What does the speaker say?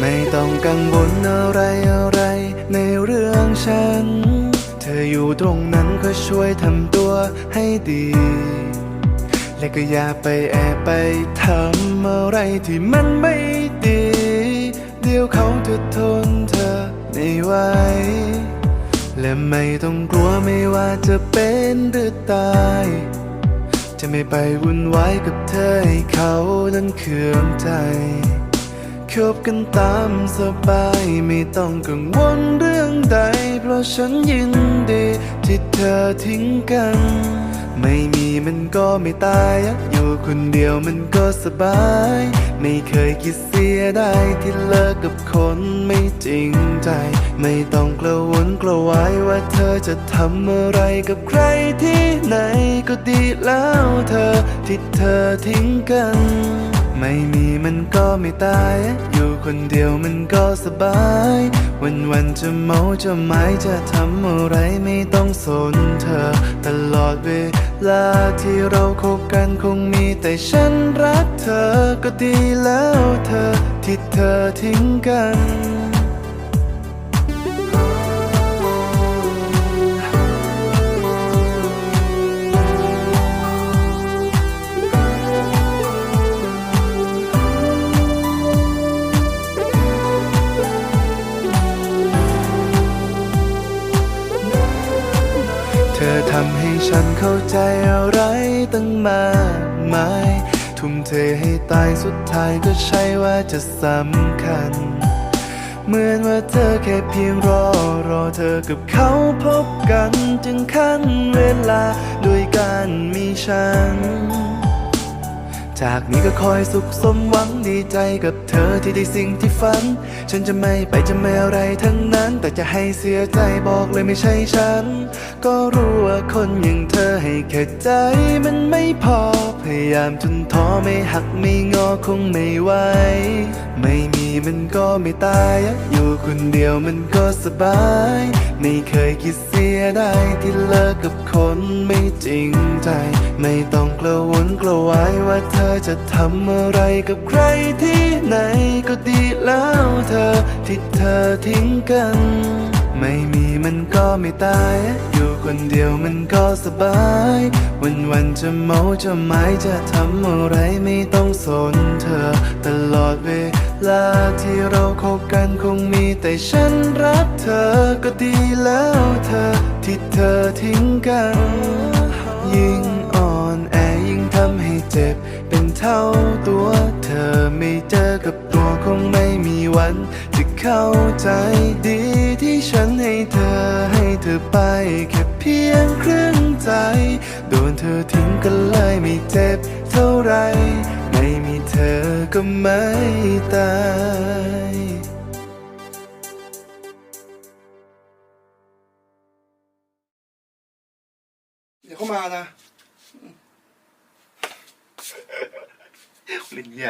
ไม่ต้องกังวลอะไรอะไรในเรื่องฉัน เธออยู่ตรงนั้นก็ช่วยทำตัวให้ดี และก็อย่าไปแอบไปทำอะไรที่มันไม่ดี เดี๋ยวเขาจะทนเธอไม่ไหวและไม่ต้องกลัวไม่ว่าจะเป็นหรือตาย จะไม่ไปวุ่นวายกับเธอให้เขานั้นเคืองใจ คบกันตามสบายไม่ต้องกังวลเรื่องใด เพราะฉันยินดี ที่เธอทิ้งกัน ไม่มีมันก็ไม่ตาย อยู่คนเดียวมันก็สบาย ไม่เคยคิดเสียได้ที่เลิกกับคนไม่จริงใจ ไม่ต้องกระวนกระวายว่าเธอจะทำอะไรกับใครที่ไหนก็ดีแล้วเธอที่เธอทิ้งกัน ไม่มีมันก็ไม่ตาย อยู่คนเดียวมันก็สบาย วันวันๆจะเมาจะหมายจะทำอะไรไม่ต้องสนเธอ ตลอดเวลาที่เราคบกันคงมีแต่ฉันรักเธอก็ดีแล้วเธอที่เธอทิ้งกัน อทำให้ฉันเข้าใจอะไรตั้งมากมาย ทุ่มเทให้ตายสุดท้ายก็ใช่ว่าจะสำคัญ เหมือนว่าเธอแค่เพียงรอ รอเธอกับเขาพบกัน จึงขั้นเวลาด้วยการมีฉัน จากนี้ก็คอยสุขสมหวังดีใจกับเธอที่ได้สิ่งที่ฝัน ฉันจะไม่ไปจะไม่อะไรทั้งนั้น แต่จะให้เสียใจบอกเลยไม่ใช่ฉัน ก็รู้ว่าคนอย่างเธอให้แค่ใจมันไม่พอ พยายามจนท้อไม่หักไม่งอคงไม่ไหวไม่มีมันก็ไม่ตาย อยู่คนเดียวมันก็สบาย ไม่เคยคิดเสียได้ที่เลิกกับคนไม่จริงใจ ไม่ต้องกระวนกระวายว่าเธอจะทำอะไรกับใครที่ไหนก็ดีแล้วเธอ ที่เธอทิ้งกัน ไม่มีมันก็ไม่ตาย อยู่คนเดียวมันก็สบาย วันวันๆจะเมาจะหมายจะทำอะไรไม่ต้องสนเธอ ตลอดเวลาที่เราคบกันคงมีแต่ฉันรักเธอก็ดีแล้วเธอ ที่เธอทิ้งกัน ยิ่ง เจ็บ เป็นเท่าตัวเธอไม่เจอกับตัวคงไม่มีวัน จะเข้าใจดีที่ฉันให้เธอให้เธอไป แค่เพียงครึ่งใจ โดนเธอทิ้งกันเลยไม่เจ็บเท่าไร ไม่มีเธอก็ไม่ตายเดี๋ยวเข้ามานะ เล่นเหี้ย